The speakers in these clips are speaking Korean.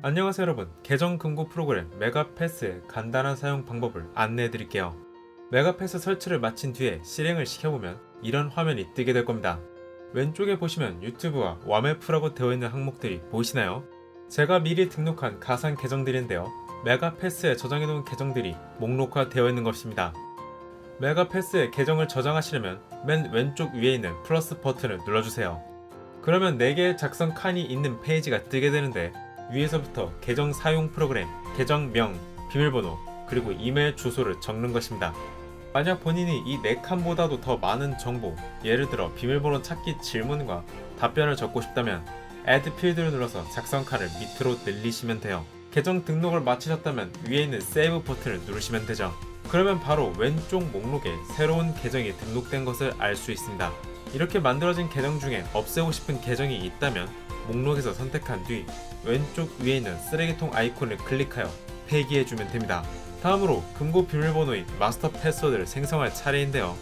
안녕하세요 여러분. 계정 금고 프로그램 메가패스의 간단한 사용 방법을 안내해 드릴게요. 메가패스 설치를 마친 뒤에 실행을 시켜보면 이런 화면이 뜨게 될 겁니다. 왼쪽에 보시면 유튜브와 와메프라고 되어 있는 항목들이 보이시나요? 제가 미리 등록한 가상 계정들인데요. 메가패스에 저장해 놓은 계정들이 목록화 되어 있는 것입니다. 메가패스에 계정을 저장하시려면 맨 왼쪽 위에 있는 플러스 버튼을 눌러주세요. 그러면 4개의 작성 칸이 있는 페이지가 뜨게 되는데 위에서부터 계정 사용 프로그램, 계정명, 비밀번호, 그리고 이메일 주소를 적는 것입니다. 만약 본인이 이 4칸보다도 더 많은 정보, 예를 들어 비밀번호 찾기 질문과 답변을 적고 싶다면 Add 필드를 눌러서 작성 칸을 밑으로 늘리시면 돼요. 계정 등록을 마치셨다면 위에 있는 Save 버튼을 누르시면 되죠. 그러면 바로 왼쪽 목록에 새로운 계정이 등록된 것을 알 수 있습니다. 이렇게 만들어진 계정 중에 없애고 싶은 계정이 있다면 목록에서 선택한 뒤 왼쪽 위에 있는 쓰레기통 아이콘을 클릭하여 폐기해주면 됩니다. 다음으로 금고 비밀번호인 마스터 패스워드를 생성할 차례인데요.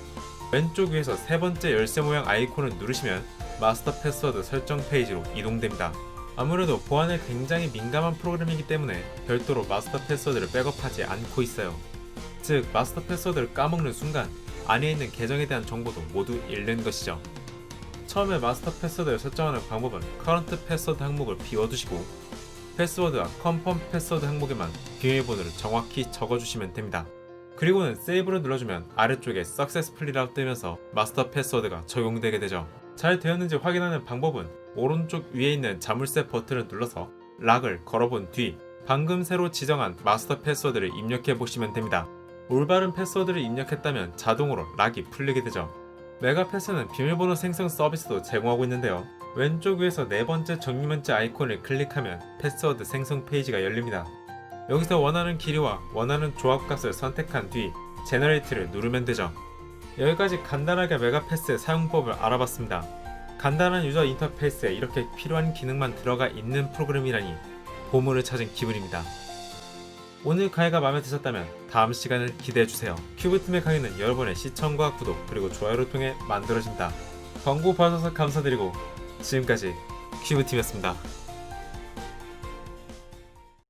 왼쪽 위에서 세 번째 열쇠 모양 아이콘을 누르시면 마스터 패스워드 설정 페이지로 이동됩니다. 아무래도 보안에 굉장히 민감한 프로그램이기 때문에 별도로 마스터 패스워드를 백업하지 않고 있어요. 즉 마스터 패스워드를 까먹는 순간 안에 있는 계정에 대한 정보도 모두 잃는 것이죠. 처음에 마스터 패스워드를 설정하는 방법은 커런트 패스워드 항목을 비워두시고 패스워드와 컨펌 패스워드 항목에만 비밀번호를 정확히 적어주시면 됩니다. 그리고는 세이브를 눌러주면 아래쪽에 successfully라고 뜨면서 마스터 패스워드가 적용되게 되죠. 잘 되었는지 확인하는 방법은 오른쪽 위에 있는 자물쇠 버튼을 눌러서 락을 걸어본 뒤 방금 새로 지정한 마스터 패스워드를 입력해 보시면 됩니다. 올바른 패스워드를 입력했다면 자동으로 락이 풀리게 되죠. 메가패스는 비밀번호 생성 서비스도 제공하고 있는데요. 왼쪽 위에서 네 번째 정리문자 아이콘을 클릭하면 패스워드 생성 페이지가 열립니다. 여기서 원하는 길이와 원하는 조합값을 선택한 뒤 제너레이트를 누르면 되죠. 여기까지 간단하게 메가패스의 사용법을 알아봤습니다. 간단한 유저 인터페이스에 이렇게 필요한 기능만 들어가 있는 프로그램이라니 보물을 찾은 기분입니다. 오늘 강의가 마음에 드셨다면 다음 시간을 기대해 주세요. 큐브팀의 강의는 여러분의 시청과 구독 그리고 좋아요를 통해 만들어진다. 광고 봐주셔서 감사드리고 지금까지 큐브팀이었습니다.